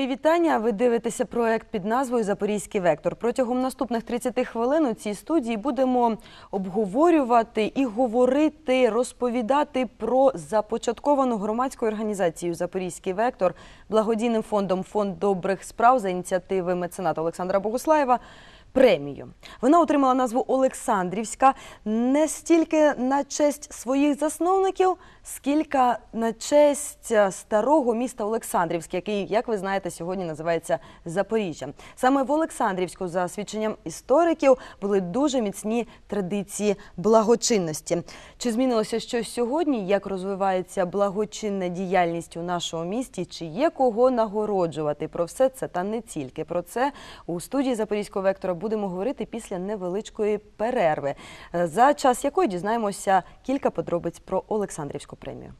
Мої вітання. Ви дивитеся проект під назвою Запорізький вектор. Протягом наступних 30 хвилин у цій студії будемо обговорювати і говорити, розповідати про започатковану громадською організацією Запорізький вектор благодійним фондом Фонд добрих справ за ініціативи мецената Олександра Богуслаєва. Премію вона отримала назву Олександрівська не стільки на честь своїх засновників, скільки на честь е, старого міста Олександрівське, який, як ви знаєте, сьогодні називається Запоріжжя. Саме в Олександрівську, за свідченням істориків, були дуже міцні традиції благочинності. Чи змінилося щось сьогодні? Як розвивається благочинна діяльність у нашому місті? Чи є кого нагороджувати? Про все це та не тільки про це у студії Запорізького вектора будемо говорити після невеличкої перерви, е, за час якої дізнаємося кілька подробиць про Олександрівську премію.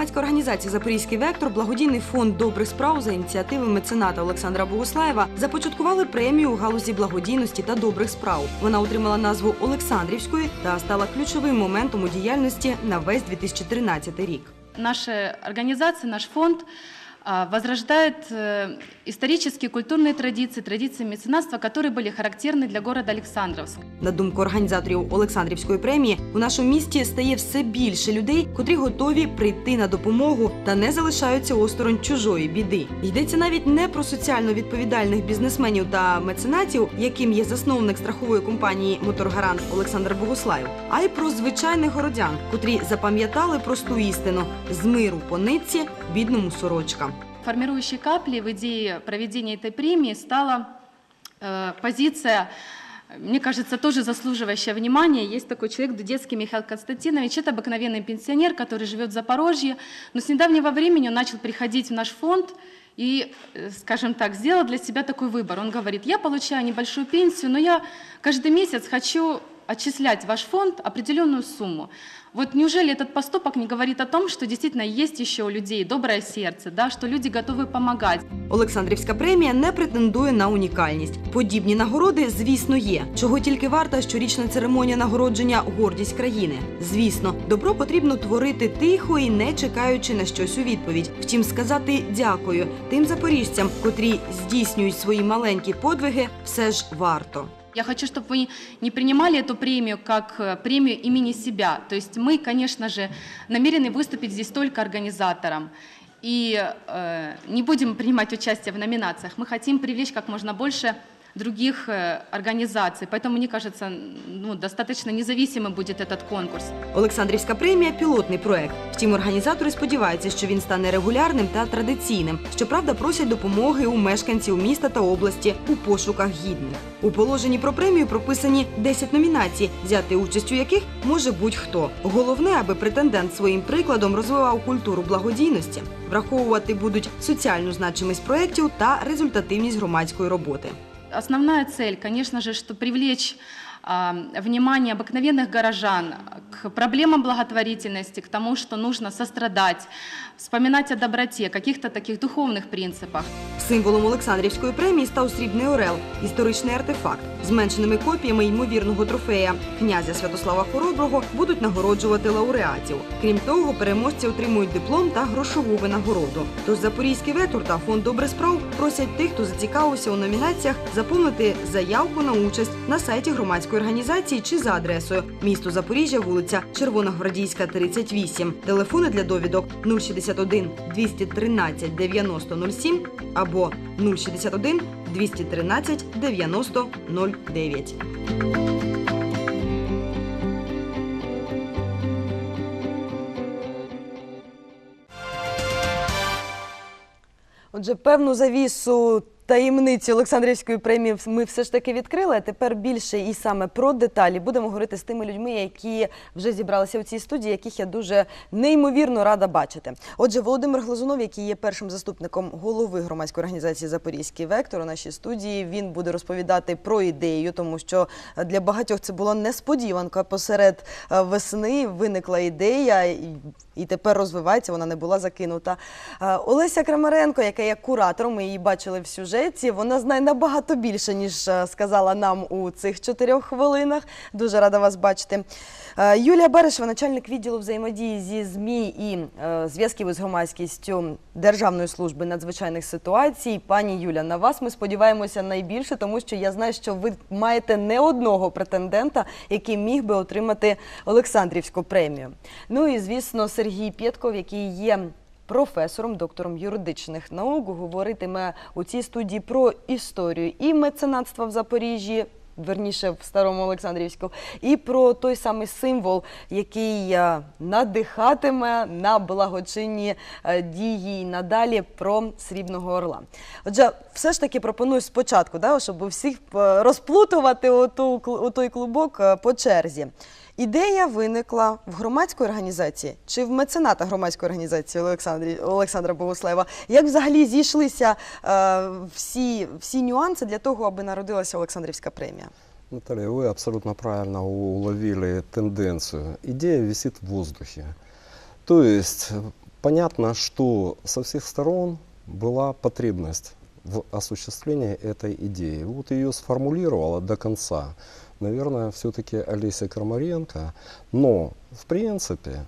Громадська організація Запорізький вектор, благодійний фонд добрих справ за ініціативи мецената Олександра Богуслаєва започаткували премію у галузі благодійності та добрих справ. Вона отримала назву Олександрівської та стала ключовим моментом у діяльності на весь 2013 рік. Наша організація, наш фонд а, возрождает э, исторические культурные традиции, традиции меценатства, которые были характерны для города Александровск. На думку організаторів Олександрівської премії, у нашому місті стає все більше людей, котрі готові прийти на допомогу та не залишаються осторонь чужої біди. Йдеться навіть не про соціально відповідальних бізнесменів та меценатів, яким є засновник страхової компанії Моторгарант Олександр Богуслаєв, а й про звичайних городян, котрі запам'ятали просту істину з миру по нитці бідному сорочка. Формирующей каплей в идее проведения этой премии стала э, позиция, мне кажется, тоже заслуживающая внимания. Есть такой человек, Дудецкий Михаил Константинович. Это обыкновенный пенсионер, который живет в Запорожье, но с недавнего времени он начал приходить в наш фонд и, э, скажем так, сделал для себя такой выбор. Он говорит, я получаю небольшую пенсию, но я каждый месяц хочу отчислять в ваш фонд определенную сумму. Вот неужели этот поступок не говорит о том, что действительно есть еще у людей доброе сердце, да, что люди готовы помогать? Олександрівська премія не претендує на унікальність. Подібні нагороди, звісно, є. Чого тільки варта щорічна церемонія нагородження гордість країни. Звісно, добро потрібно творити тихо і не чекаючи на щось у відповідь. Втім, сказати дякую тим запоріжцям, котрі здійснюють свої маленькі подвиги, все ж варто. Я хочу, чтобы вы не принимали эту премию как э, премию имени себя. То есть мы, конечно же, намерены выступить здесь только организатором. И э, не будем принимать участие в номинациях. Мы хотим привлечь как можно больше других э, организаций. Поэтому, мне кажется, ну, достаточно независимый будет этот конкурс. Олександрівська премія пілотний проект. Втім, організатори сподіваються, що він стане регулярним та традиційним. Щоправда, просять допомоги у мешканців міста та області у пошуках гідних. У положенні про премію прописані 10 номінацій, взяти участь у яких може будь-хто. Головне, аби претендент своїм прикладом розвивав культуру благодійності. Враховувати будуть соціальну значимість проєктів та результативність громадської роботи. Основная цель, конечно же, что привлечь внимание обыкновенных горожан к проблемам благотворительности, к тому, что нужно сострадать, вспоминать о доброте, каких-то таких духовных принципах. Символом Олександрівської премії став срібний орел, історичний артефакт. Зменшеними копіями ймовірного трофея князя Святослава Хороброго будуть нагороджувати лауреатів. Крім того, переможці отримують диплом та грошову винагороду. Тож Запорізький ветур та фонд добре справ просять тих, хто зацікавився у номінаціях, заповнити заявку на участь на сайті громадської організації чи за адресою місто Запоріжжя, вулиця Червоногвардійська, 38. Телефони для довідок 061 213 90 07 або 061 213 90 09. Отже, певну завісу таємниці Олександрівської премії ми все ж таки відкрили. Тепер більше і саме про деталі будемо говорити з тими людьми, які вже зібралися у цій студії, яких я дуже неймовірно рада бачити. Отже, Володимир Глазунов, який є першим заступником голови громадської організації Запорізький вектор у нашій студії. Він буде розповідати про ідею, тому що для багатьох це була несподіванка. Посеред е, весни виникла ідея. і- І тепер розвивається, вона не була закинута. Е, Олеся Крамаренко, яка є куратором, ми її бачили в сюжеті. Сюжеті. Вона знає набагато більше, ніж е, сказала нам у цих чотирьох хвилинах. Дуже рада вас бачити. Е, Юлія Берешева, начальник відділу взаємодії зі ЗМІ і е, зв'язків із громадськістю Державної служби надзвичайних ситуацій. Пані Юля, на вас ми сподіваємося найбільше, тому що я знаю, що ви маєте не одного претендента, який міг би отримати Олександрівську премію. Ну і звісно, Сергій Пєтков, який є професором, доктором юридичних наук, говоритиме у цій студії про історію і меценатства в Запоріжжі. Верніше в старому Олександрівську, і про той самий символ, який е, надихатиме на благочинні е, дії надалі про срібного орла. Отже, все ж таки пропоную спочатку, да, щоб всіх е, розплутувати у, той клубок по черзі. Ідея виникла в громадській організації чи в мецената громадської організації Олександрі, Олександра Богослаєва? Як взагалі зійшлися е, всі, всі нюанси для того, аби народилася Олександрівська премія? Наталья, вы абсолютно правильно уловили тенденцию. Идея висит в воздухе. То есть э, понятно, что со всех сторон была потребность в осуществлении этой идеи. Вот ее сформулировала до конца, наверное, все-таки Олеся Крамаренко. Но, в принципе,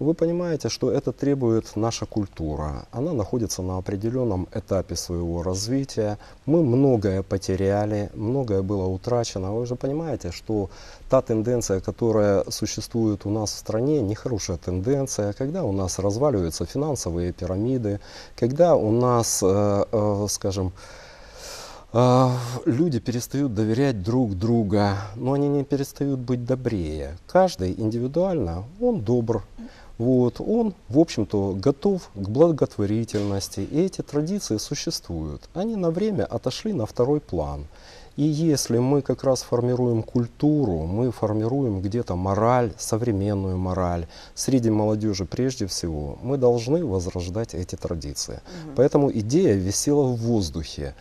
вы понимаете, что это требует наша культура. Она находится на определенном этапе своего развития. Мы многое потеряли, многое было утрачено. Вы же понимаете, что та тенденция, которая существует у нас в стране, нехорошая тенденция, когда у нас разваливаются финансовые пирамиды, когда у нас, э, э, скажем, а, Люди перестают доверять друг друга, но они не перестают быть добрее. Каждый индивидуально, он добр. Вот, он, в общем-то, готов к благотворительности. И эти традиции существуют. Они на время отошли на второй план. И если мы как раз формируем культуру, мы формируем где-то мораль, современную мораль, среди молодежи прежде всего, мы должны возрождать эти традиции. Поэтому идея висела в воздухе.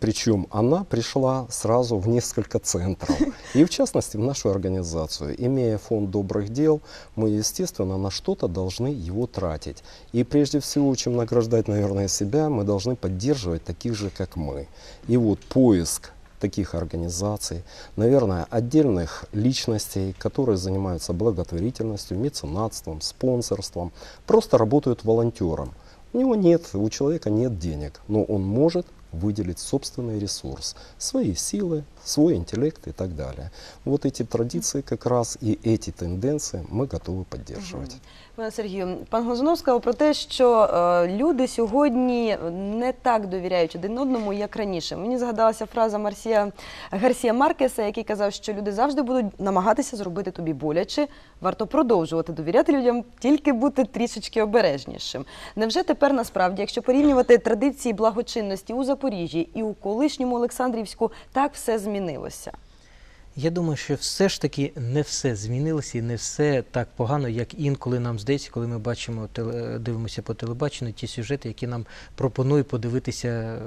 Причем она пришла сразу в несколько центров. И в частности в нашу организацию. Имея фонд добрых дел, мы, естественно, на что-то должны его тратить. И прежде всего, чем награждать, наверное, себя, мы должны поддерживать таких же, как мы. И вот поиск таких организаций, наверное, отдельных личностей, которые занимаются благотворительностью, меценатством, спонсорством, просто работают волонтером. У него нет, у человека нет денег, но он может выделить собственный ресурс, свои силы, свой интеллект и так далее. Вот эти традиции как раз и эти тенденции мы готовы поддерживать. Пане Сергію, пан Глазунов сказав про те, що е, люди сьогодні не так довіряють один одному, як раніше. Мені згадалася фраза Марсія Гарсія Маркеса, який казав, що люди завжди будуть намагатися зробити тобі боляче. Варто продовжувати довіряти людям, тільки бути трішечки обережнішим. Невже тепер насправді, якщо порівнювати традиції благочинності у Запоріжжі і у колишньому Олександрівську, так все змінилося? змінилося? Я думаю, що все ж таки не все змінилося і не все так погано, як інколи нам здається, коли ми бачимо дивимося по телебаченню ті сюжети, які нам пропонує подивитися е,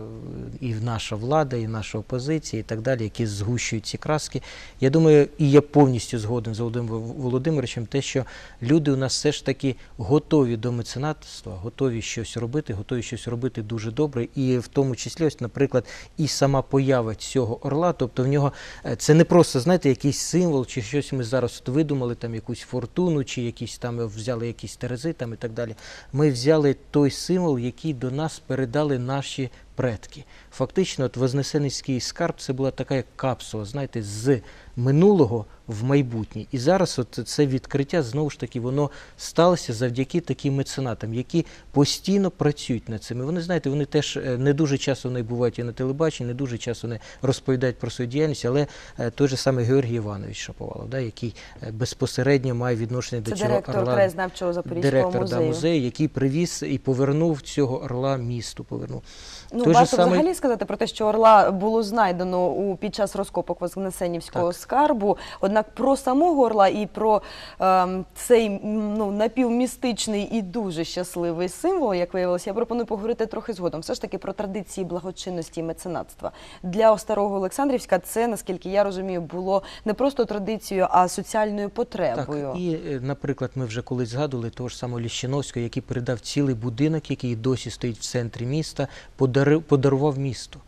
і наша влада, і наша опозиція, і так далі, які згущують ці краски. Я думаю, і я повністю згоден з Володимиром Володимировичем, те, що люди у нас все ж таки готові до меценатства, готові щось робити, готові щось робити дуже добре. І в тому числі, ось, наприклад, і сама поява цього орла, тобто в нього е, це не просто, знаєте, якийсь символ, чи щось ми зараз от видумали, там якусь фортуну, чи якісь там взяли якісь терези там і так далі. Ми взяли той символ, який до нас передали наші предки. Фактично, от Вознесеницький скарб це була така як капсула, знаєте, з минулого в майбутнє. І зараз от це відкриття знову ж таки воно сталося завдяки таким меценатам, які постійно працюють над цим. І Вони знаєте, вони теж е, не дуже часто вони бувають і на телебаченні, не дуже часто вони розповідають про свою діяльність, але е, той же самий Георгій Іванович Шаповалов, да, який е, безпосередньо має відношення Це до цього директор орла. краєзнавчого Запорізького Директор музею. Да, музею, який привіз і повернув цього орла місту. Повернув. Ну, Той же варто самий- взагалі сказати про те, що орла було знайдено у під час розкопок Вознесенівського Так. скарбу. Однак про самого орла і про ем, цей м, ну, напівмістичний і дуже щасливий символ, як виявилося, я пропоную поговорити трохи згодом. Все ж таки про традиції благочинності і меценатства. Для старого Олександрівська це, наскільки я розумію, було не просто традицією, а соціальною потребою. Так, і, е, наприклад, ми вже колись згадували того ж самого Ліщиновського, який передав цілий будинок, який досі стоїть в центрі міста, подарив, подарував місту.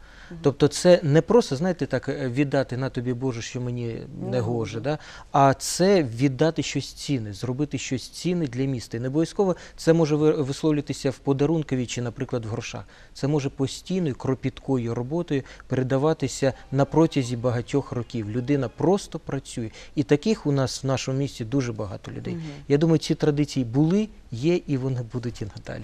Тобто це не просто, знаєте, так е, віддати на тобі Боже, що мені не гоже, да? а це віддати щось цінне, зробити щось цінне для міста. І не обов'язково це може висловлюватися в подарункові чи, наприклад, в грошах. Це може постійною кропіткою роботою передаватися на протязі багатьох років. Людина просто працює. І таких у нас в нашому місті дуже багато людей. Я думаю, ці традиції були, є і вони будуть і надалі.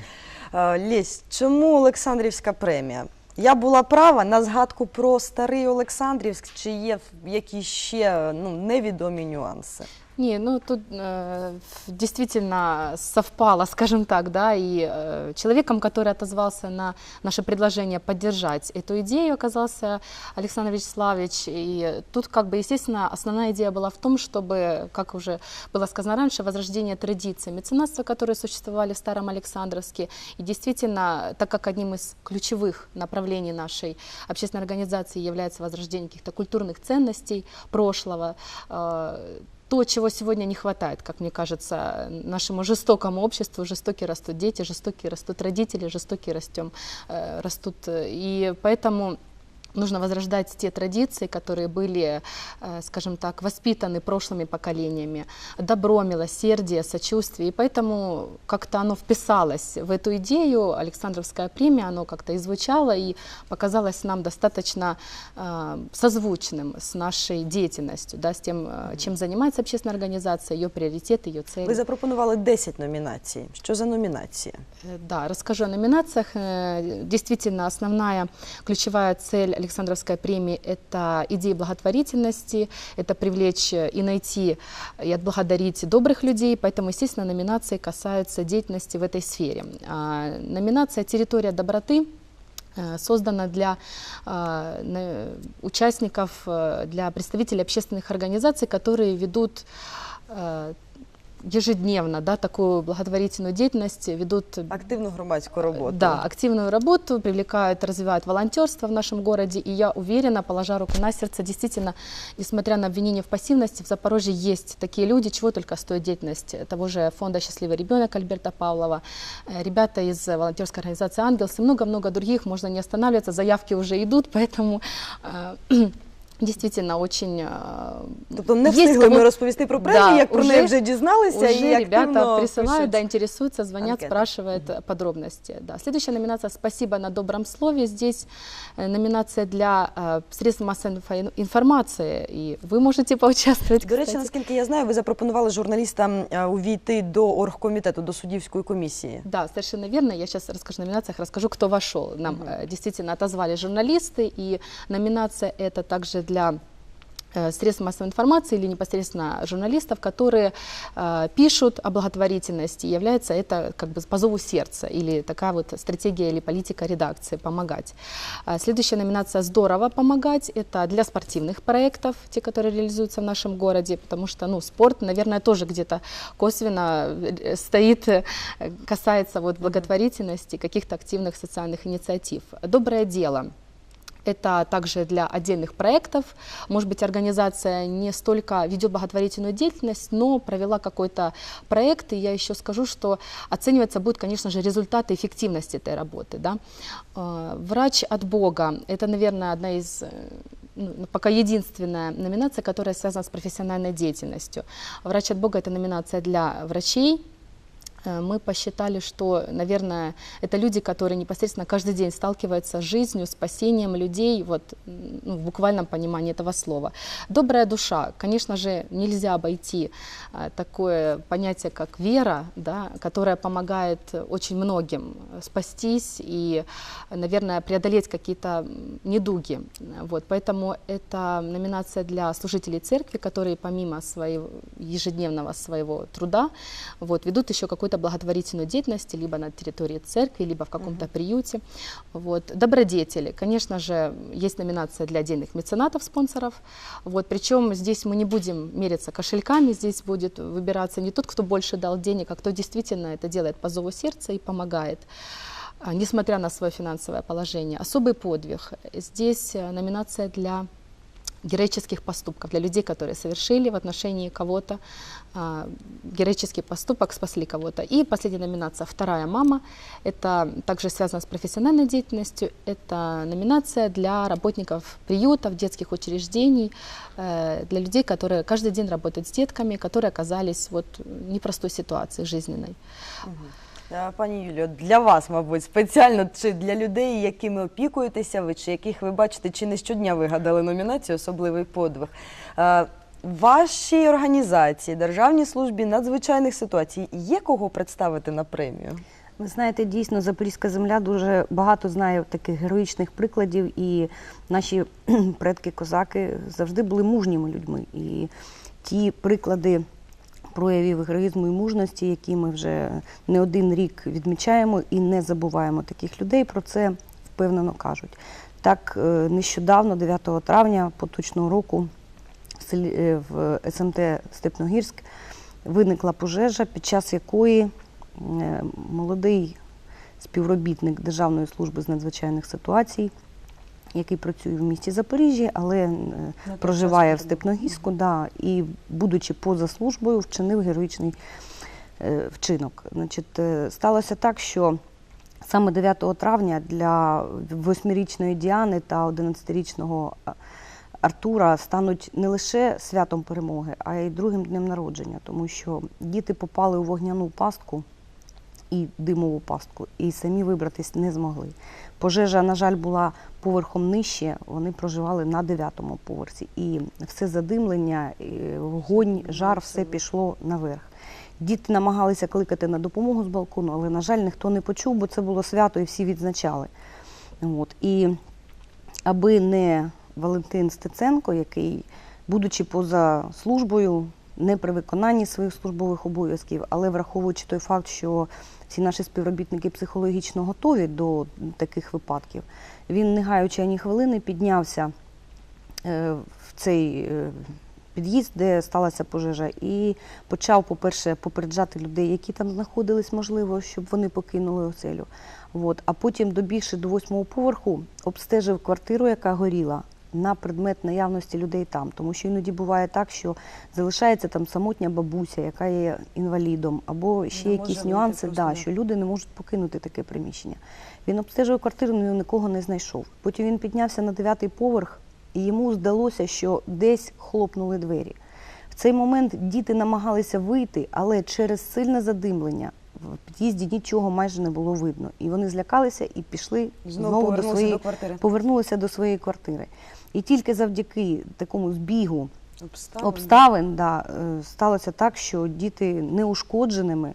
Е, Лесь, чому Олександрівська премія? Я була права на згадку про старий Олександрівськ, чи є якісь ще ну, невідомі нюанси? Не, ну тут э, действительно совпало, скажем так, да, и э, человеком, который отозвался на наше предложение поддержать эту идею, оказался Александр Вячеславович. И тут, как бы, естественно, основная идея была в том, чтобы, как уже было сказано раньше, возрождение традиций меценатства, которые существовали в Старом Александровске. И действительно, так как одним из ключевых направлений нашей общественной организации является возрождение каких-то культурных ценностей прошлого, э, то, чего сегодня не хватает, как мне кажется, нашему жестокому обществу. Жестокие растут дети, жестокие растут родители, жестокие растем, э, растут. э, И поэтому нужно возрождать те традиции, которые были, э, скажем так, воспитаны прошлыми поколениями. Добро, милосердие, сочувствие. И поэтому как-то оно вписалось в эту идею. Александровская премия, оно как-то и звучало, и показалось нам достаточно э, созвучным с нашей деятельностью, да, с тем, э, чем занимается общественная организация, ее приоритеты, ее цели. Ви запропонували 10 номінацій. Що за номінації? Э, Да, расскажу о номинациях. Э, Действительно, основная ключевая цель Александровской премии – это идеи благотворительности, это привлечь и найти и отблагодарить добрых людей, поэтому, естественно, номинации касаются деятельности в этой сфере. А, Номинация «Территория доброты» э, создана для э, на- участников, э, для представителей общественных организаций, которые ведут э, ежедневно да, такую благотворительную деятельность, ведут Активну громадську роботу. да, активную работу, привлекают, развивают волонтерство в нашем городе. И я уверена, положа руку на сердце, действительно, несмотря на обвинения в пассивности, в Запорожье есть такие люди, чего только стоит деятельность того же фонда «Счастливый ребенок» Альберта Павлова, э, ребята из волонтерской организации «Ангелс» и много-много других. Можно не останавливаться, заявки уже идут, поэтому э, действительно очень... э, Тобто не есть встигли ми кому- розповісти про премію, Да, як про уже- неї вже дізналися Уже і ребята активно присылают, пишуть. да, интересуются, звонят, анкеты. спрашивают э, подробности. Да. Следующая номинация «Спасибо на добром слове». Здесь э, номинация для э, средств массовой инфо- информации, и вы можете поучаствовать, До речі, кстати. наскільки я знаю, ви запропонували журналістам е, увійти до оргкомітету, до суддівської комісії. Да, совершенно верно. Я сейчас расскажу о номинациях, расскажу, кто вошел. Нам э, действительно отозвали журналисты, и номинация это также для э, средств массовой информации или непосредственно журналистов, которые э, пишут о благотворительности, является это как бы по зову сердца или такая вот стратегия или политика редакции помогать. А Следующая номинация «Здорово помогать» – это для спортивных проектов, те, которые реализуются в нашем городе, потому что ну, спорт, наверное, тоже где-то косвенно э, стоит, э, касается вот благотворительности, каких-то активных социальных инициатив. «Доброе дело» Это также для отдельных проектов. Может быть, организация не столько ведет благотворительную деятельность, но провела какой-то проект. И я еще скажу, что оцениваться будет, конечно же, результаты эффективности этой работы. Да? Э, Врач от Бога – это, наверное, одна из э, ну, пока единственная номинация, которая связана с профессиональной деятельностью. Врач от Бога – это номинация для врачей, Э, мы посчитали, что, наверное, это люди, которые непосредственно каждый день сталкиваются с жизнью, спасением людей, вот, ну, в буквальном понимании этого слова. Добрая душа, конечно же, нельзя обойти э, такое понятие, как вера, да, которая помогает очень многим э, спастись и, э, наверное, преодолеть какие-то недуги. Э, Вот, поэтому это номинация для служителей церкви, которые помимо своего ежедневного своего труда вот, ведут еще какую-то благотворительную деятельность либо на территории церкви, либо в каком-то приюте. Вот. Добродетели. Конечно же, есть номинация для отдельных меценатов, спонсоров. Вот. Причем здесь мы не будем мериться кошельками, здесь будет выбираться не тот, кто больше дал денег, а кто действительно это делает по зову сердца и помогает а, несмотря на свое финансовое положение. Особый подвиг. Здесь э, номинация для героических поступков, для людей, которые совершили в отношении кого-то а, героический поступок, спасли кого-то. И последняя номинация «Вторая мама». Это также связано с профессиональной деятельностью. Это номинация для работников приютов, детских учреждений, э, для людей, которые каждый день работают с детками, которые оказались вот в непростой ситуации жизненной. Е, Пані Юліо, для вас, мабуть, спеціально чи для людей, якими опікуєтеся ви, чи яких ви бачите, чи не щодня вигадали номінацію Особливий подвиг. Е, Вашій організації, Державній службі надзвичайних ситуацій, є кого представити на премію? Ви знаєте, дійсно, Запорізька земля дуже багато знає таких героїчних прикладів, і наші предки-козаки завжди були мужніми людьми. І ті приклади проявів героїзму і мужності, які ми вже не один рік відмічаємо і не забуваємо таких людей, про це впевнено кажуть. Так, е, нещодавно, 9 травня поточного року, в е, в СМТ Степногірськ виникла пожежа, під час якої е, молодий співробітник Державної служби з надзвичайних ситуацій, який працює в місті Запоріжжя, але е, той проживає в Степногірську, да, і, будучи поза службою, вчинив героїчний е, вчинок. Значить, е, сталося так, що саме 9 травня для восьмирічної Діани та 11-річного Артура стануть не лише святом перемоги, а й другим днем народження, тому що діти попали у вогняну пастку і димову пастку, і самі вибратись не змогли. Пожежа, на жаль, була поверхом нижче, вони проживали на дев'ятому поверсі. І все задимлення, вогонь, жар, все пішло наверх. Діти намагалися кликати на допомогу з балкону, але, на жаль, ніхто не почув, бо це було свято і всі відзначали. От. І аби не Валентин Стеценко, який, будучи поза службою, не при виконанні своїх службових обов'язків, але враховуючи той факт, що всі наші співробітники психологічно готові до таких випадків, він, не гаючи ані хвилини, піднявся е, в цей е, під'їзд, де сталася пожежа, і почав, по-перше, попереджати людей, які там знаходились, можливо, щоб вони покинули оселю. От. А потім, добігши до восьмого поверху, обстежив квартиру, яка горіла, на предмет наявності людей там. Тому що іноді буває так, що залишається там самотня бабуся, яка є інвалідом, або ще Не якісь нюанси, да, що люди не можуть покинути таке приміщення. Він обстежив квартиру, але нікого не знайшов. Потім він піднявся на дев'ятий поверх, і йому здалося, що десь хлопнули двері. В цей момент діти намагалися вийти, але через сильне задимлення в під'їзді нічого майже не було видно. І вони злякалися і пішли Знову знову, до своєї до квартири. повернулися до своєї квартири. І тільки завдяки такому збігу Обставин. обставин да, е, сталося так, що діти неушкодженими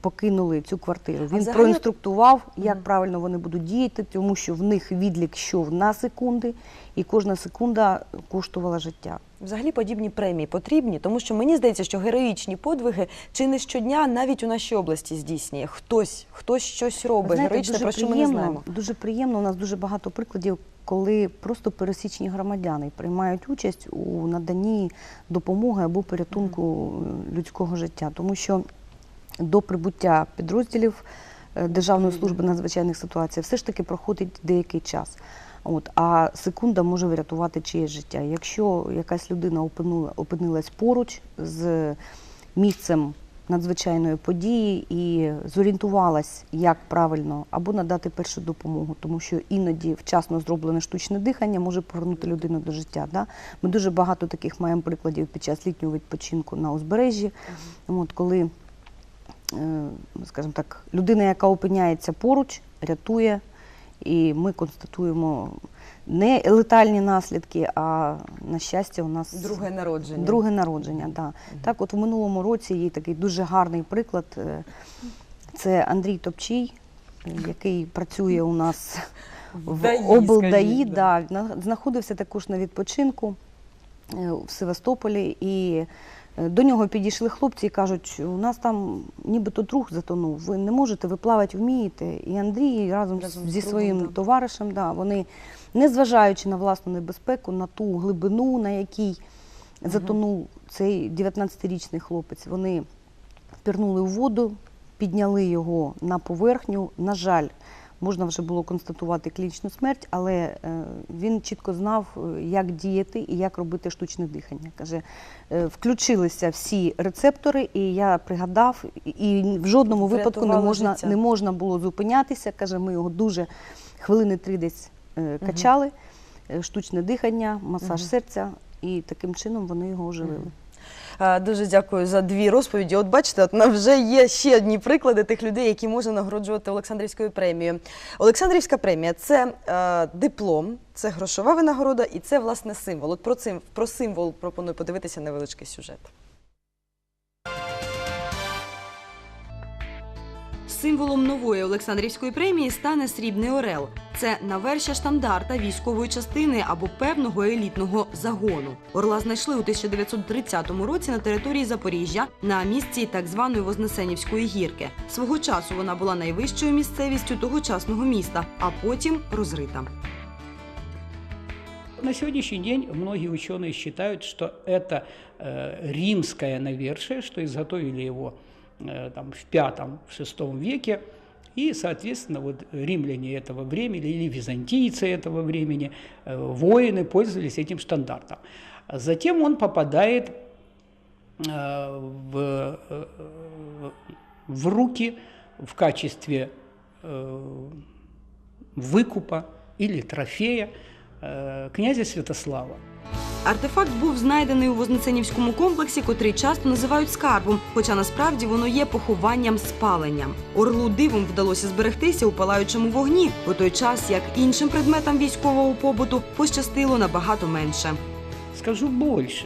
покинули цю квартиру. Він взагалі- проінструктував, як правильно вони будуть діяти, тому що в них відлік йшов на секунди, і кожна секунда коштувала життя. Взагалі подібні премії потрібні, тому що мені здається, що героїчні подвиги чи не щодня навіть у нашій області здійснює. Хтось, хтось щось робить знаєте, героїчне, дуже про що ми не приємно, знаємо. Дуже приємно. У нас дуже багато прикладів, коли просто пересічні громадяни приймають участь у наданні допомоги або порятунку е, людського життя, тому що до прибуття підрозділів е, Державної служби надзвичайних ситуацій все ж таки проходить деякий час. От, а секунда може врятувати чиєсь життя. Якщо якась людина опинула, опинилась поруч з місцем надзвичайної події і зорієнтувалась, як правильно або надати першу допомогу, тому що іноді вчасно зроблене штучне дихання може повернути людину до життя. Да? Ми дуже багато таких маємо прикладів під час літнього відпочинку на узбережжі, от, коли, скажімо так, людина, яка опиняється поруч, рятує, і ми констатуємо не летальні наслідки, а на щастя, у нас Друге народження. Друге народження, да. Так, от в минулому році є такий дуже гарний приклад. е, Це Андрій Топчій, е, який працює у нас в ДАІ, облдаї. скажіть, Да. на- Знаходився також на відпочинку е, в Севастополі. І е, до нього підійшли хлопці і кажуть, у нас там нібито друг затонув, ви не можете, ви плавати вмієте. І Андрій разом, Разом зі другом, своїм да. товаришем, да, вони, незважаючи на власну небезпеку, на ту глибину, на якій затонув цей 19-річний хлопець, вони пірнули в воду, підняли його на поверхню. На жаль, можна вже було констатувати клінічну смерть, але е, він чітко знав, е, як діяти і як робити штучне дихання. Каже, е, включилися всі рецептори, і я пригадав, і в жодному випадку не можна, життя. не можна було зупинятися. Каже, ми його дуже хвилини три десь качали, е, штучне дихання, масаж серця, і таким чином вони його оживили. Е, Дуже дякую за дві розповіді. От бачите, от вже є ще одні приклади тих людей, які можна нагороджувати Олександрівською премією. Олександрівська премія це е, диплом, це грошова винагорода і це власне символ. От про цим про символ пропоную подивитися невеличкий сюжет. Символом нової Олександрівської премії стане срібний орел. Це навершя штандарта військової частини або певного елітного загону. Орла знайшли у 1930 році на території Запоріжжя на місці так званої Вознесенівської гірки. Свого часу вона була найвищою місцевістю тогочасного міста, а потім розрита. На сегодняшний день многие ученые считают, что это э, римское навершие, что изготовили его э, там, в V-VI веке, и, соответственно, вот римляне этого времени или византийцы этого времени, э, воины пользовались этим штандартом. Затем он попадает э, в, э, в руки в качестве э, выкупа или трофея э, князя Святослава. Артефакт був знайдений у Вознесенівському комплексі, котрий часто називають скарбом, хоча насправді воно є похованням спаленням. Орлу дивом вдалося зберегтися у палаючому вогні, у той час як іншим предметам військового побуту пощастило набагато менше. Скажу больше.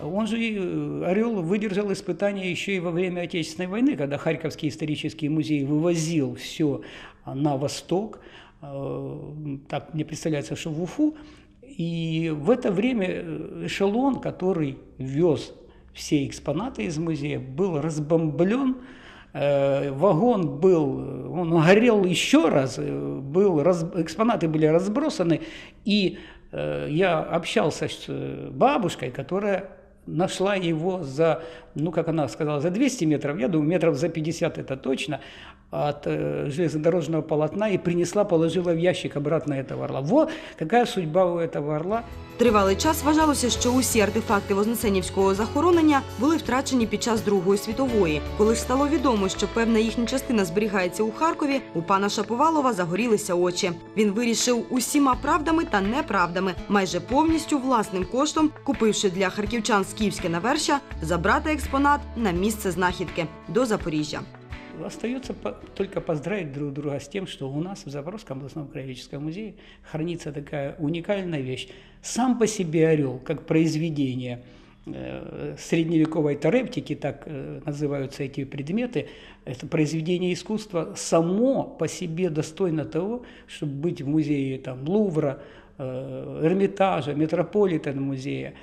Он же, э, Орел, выдержал испытания еще и во время Отечественной войны, когда Харьковский исторический музей вывозил все на восток, э, так мне представляется, что в Уфу, и в это время э, эшелон, который вез все экспонаты из музея, был разбомблен, Э, вагон был, э, он горел еще раз, был, экспонаты были разбросаны, и я общался с бабушкой, которая нашла его за, ну, как она сказала, за 200 метров, я думаю, метров за 50 это точно, от э, железнодорожного полотна и принесла, положила в ящик обратно этого орла. Вот какая судьба у этого орла. Тривалий час вважалося, що усі артефакти Вознесенівського захоронення були втрачені під час Другої світової. Коли ж стало відомо, що певна їхня частина зберігається у Харкові, у пана Шаповалова загорілися очі. Він вирішив усіма правдами та неправдами, майже повністю власним коштом, купивши для харківчан скіфське навершя, забрати експонат на місце знахідки до Запоріжжя. Остается по- только поздравить друг друга с тем, что у нас в Запорожском областном краеведческом музее хранится такая уникальная вещь. Сам по себе орел, как произведение э, средневековой тарептики, так э, называются эти предметы, это произведение искусства само по себе достойно того, чтобы быть в музее там, Лувра, э, Эрмитажа, Метрополитен музея.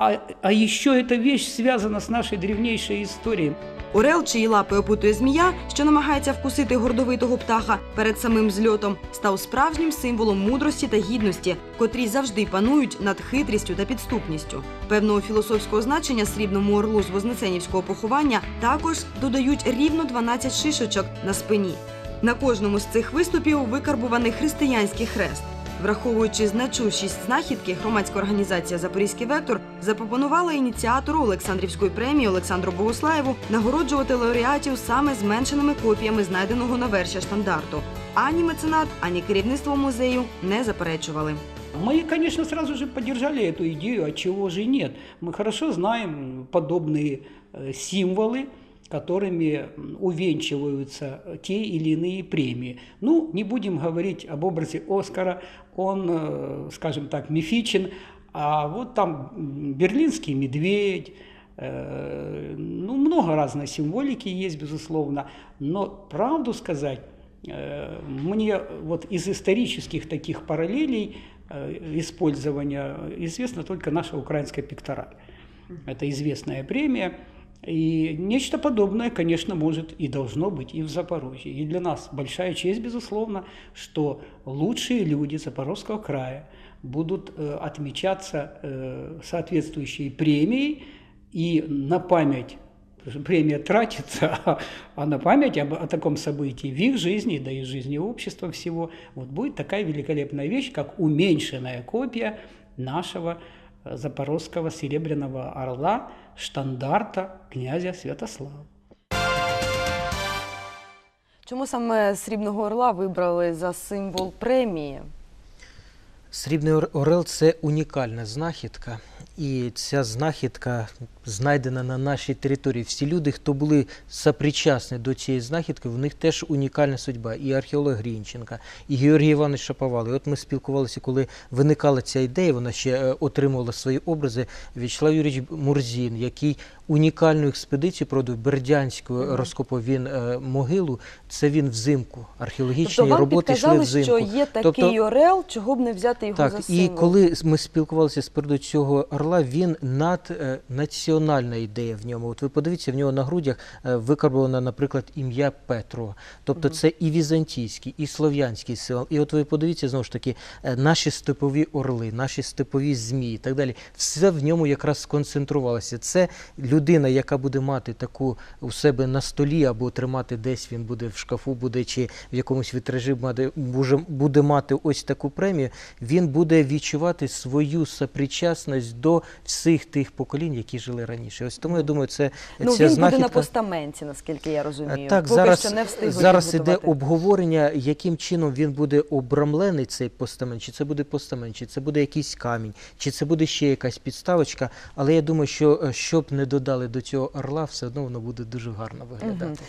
А, а еще эта вещь связана с нашей древнейшей историей. Орел, чиї лапи опутує змія, що намагається вкусити гордовитого птаха перед самим зльотом, став справжнім символом мудрості та гідності, котрі завжди панують над хитрістю та підступністю. Певного філософського значення срібному орлу з вознесенівського поховання також додають рівно 12 шишочок на спині. На кожному з цих виступів викарбуваний християнський хрест. Враховуючи значущість знахідки, громадська організація Запорізький вектор запропонувала ініціатору Олександрівської премії Олександру Богуслаєву нагороджувати лауреатів саме зменшеними копіями знайденого навершя штандарту. Ані меценат, ані керівництво музею не заперечували. Мы, конечно, сразу же поддержали эту идею, а чего же нет. Мы хорошо знаем подобные э, символы, которыми увенчиваются те или иные премии. Ну, не будем говорить об образе Оскара, он, э, скажем так, мифичен, а вот там берлинский медведь, э, ну, много разной символики есть, безусловно, но правду сказать, Э, Мне вот из исторических таких параллелей использования известна только наша украинская пектораль. Это известная премия. И нечто подобное, конечно, может и должно быть и в Запорожье. И для нас большая честь, безусловно, что лучшие люди Запорожского края будут э, отмечаться э, соответствующей премией и на память премия тратится, а, а на память об, о таком событии в их жизни, да и в жизни общества всего, вот будет такая великолепная вещь, как уменьшенная копия нашего запорожского серебряного орла, штандарта князя Святослава. Чому саме срібного орла вибрали за символ премії? Срібний ор- орел це унікальна знахідка, і ця знахідка знайдена на нашій території. Всі люди, хто були сопричасні до цієї знахідки, в них теж унікальна судьба. І археолог Грінченка, і Георгій Іванович Шаповал. І от ми спілкувалися, коли виникала ця ідея, вона ще е, отримувала свої образи. В'ячеслав Юрійович Мурзін, який унікальну експедицію проводив Бердянську, розкопав він е, могилу. Це він взимку. Археологічні Тобто вам роботи йшли взимку. що є такий Тобто- орел, чого б не взяти його так, за і коли ми спілкувалися з приводу цього орла, він наднаціональна ідея в ньому. От ви подивіться, в нього на грудях е, викарбовано, наприклад, ім'я Петро. Тобто це і візантійський, і слов'янський символ. І от ви подивіться знову ж таки, е, наші степові орли, наші степові змії і так далі. Все в ньому якраз сконцентрувалося. Це людина, яка буде мати таку у себе на столі або тримати десь, він буде в шкафу, буде чи в якомусь вітражі буде мати ось таку премію, він буде відчувати свою сопричасність до всіх тих поколінь, які жили раніше. Ось тому я думаю, це Ну, ця він знахідка. буде на постаменті, наскільки я розумію. Так, Поки зараз, що не зараз іде обговорення, яким чином він буде обрамлений цей постамент, чи це буде постамент, чи це буде якийсь камінь, чи це буде ще якась підставочка. Але я думаю, що е, щоб не додали до цього орла, все одно воно буде дуже гарно виглядати.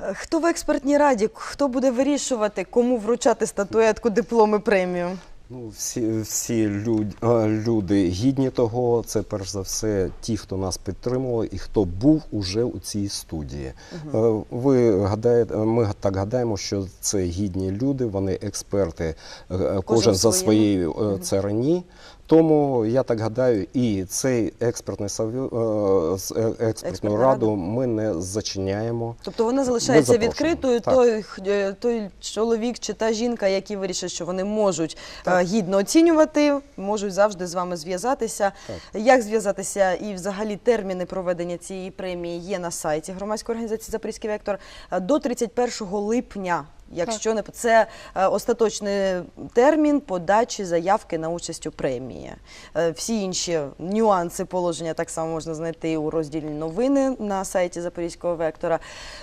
Е, Хто в експертній раді? Хто буде вирішувати, кому вручати статуетку, дипломи, премію? Ну, всі, всі люд, е, люди гідні того. Це перш за все ті, хто нас підтримував і хто був уже у цій студії. Угу. Ви гадаєте, ми так гадаємо, що це гідні люди, вони експерти, кожен, кожен, за своєю е, царині. Тому я так гадаю, і цей експертний е, з- е, експертну раду ми не зачиняємо. Тобто вона залишається відкритою. Так. Той, е, той чоловік чи та жінка, які вирішать, що вони можуть е, гідно оцінювати, можуть завжди з вами зв'язатися. Як зв'язатися і взагалі терміни проведення цієї премії є на сайті громадської організації Запорізький вектор до 31 липня. Якщо не це е, остаточний термін подачі заявки на участь у премії. Е, Всі інші нюанси положення так само можна знайти у розділі новини на сайті Запорізького вектора.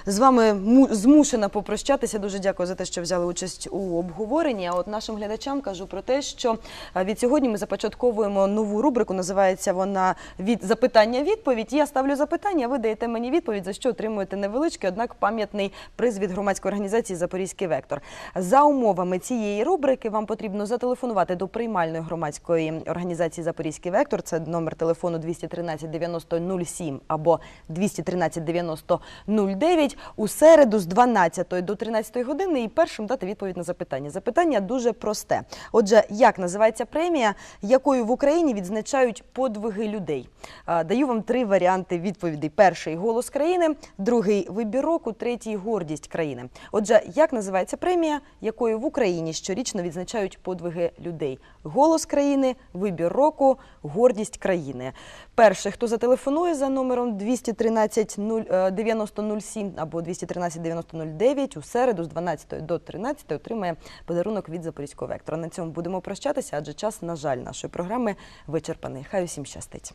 З вами змушена попрощатися. Дуже дякую за те, що взяли участь у обговоренні. А от нашим глядачам кажу про те, що е, від сьогодні ми започатковуємо нову рубрику. Називається вона від запитання-відповідь. Я ставлю запитання, ви даєте мені відповідь, за що отримуєте невеличкий, однак пам'ятний приз від громадської організації Запорізький вектор. За умовами цієї рубрики вам потрібно зателефонувати до приймальної громадської організації Запорізький вектор. Це номер телефону 213 90 07 або 213 90 09 у середу з 12 до 13 години і першим дати відповідь на запитання. Запитання дуже просте. Отже, як називається премія, якою в Україні відзначають подвиги людей? Даю вам три варіанти відповідей: перший голос країни, другий вибір року, третій гордість країни. Отже, як називається премія, якою в Україні щорічно відзначають подвиги людей? Голос країни, вибір року, гордість країни. Перший, хто зателефонує за номером 213 0, е, 90 07 або 213 90 09 у середу з 12 до 13 отримає подарунок від Запорізького вектора. На цьому будемо прощатися, адже час, на жаль, нашої програми вичерпаний. Хай усім щастить.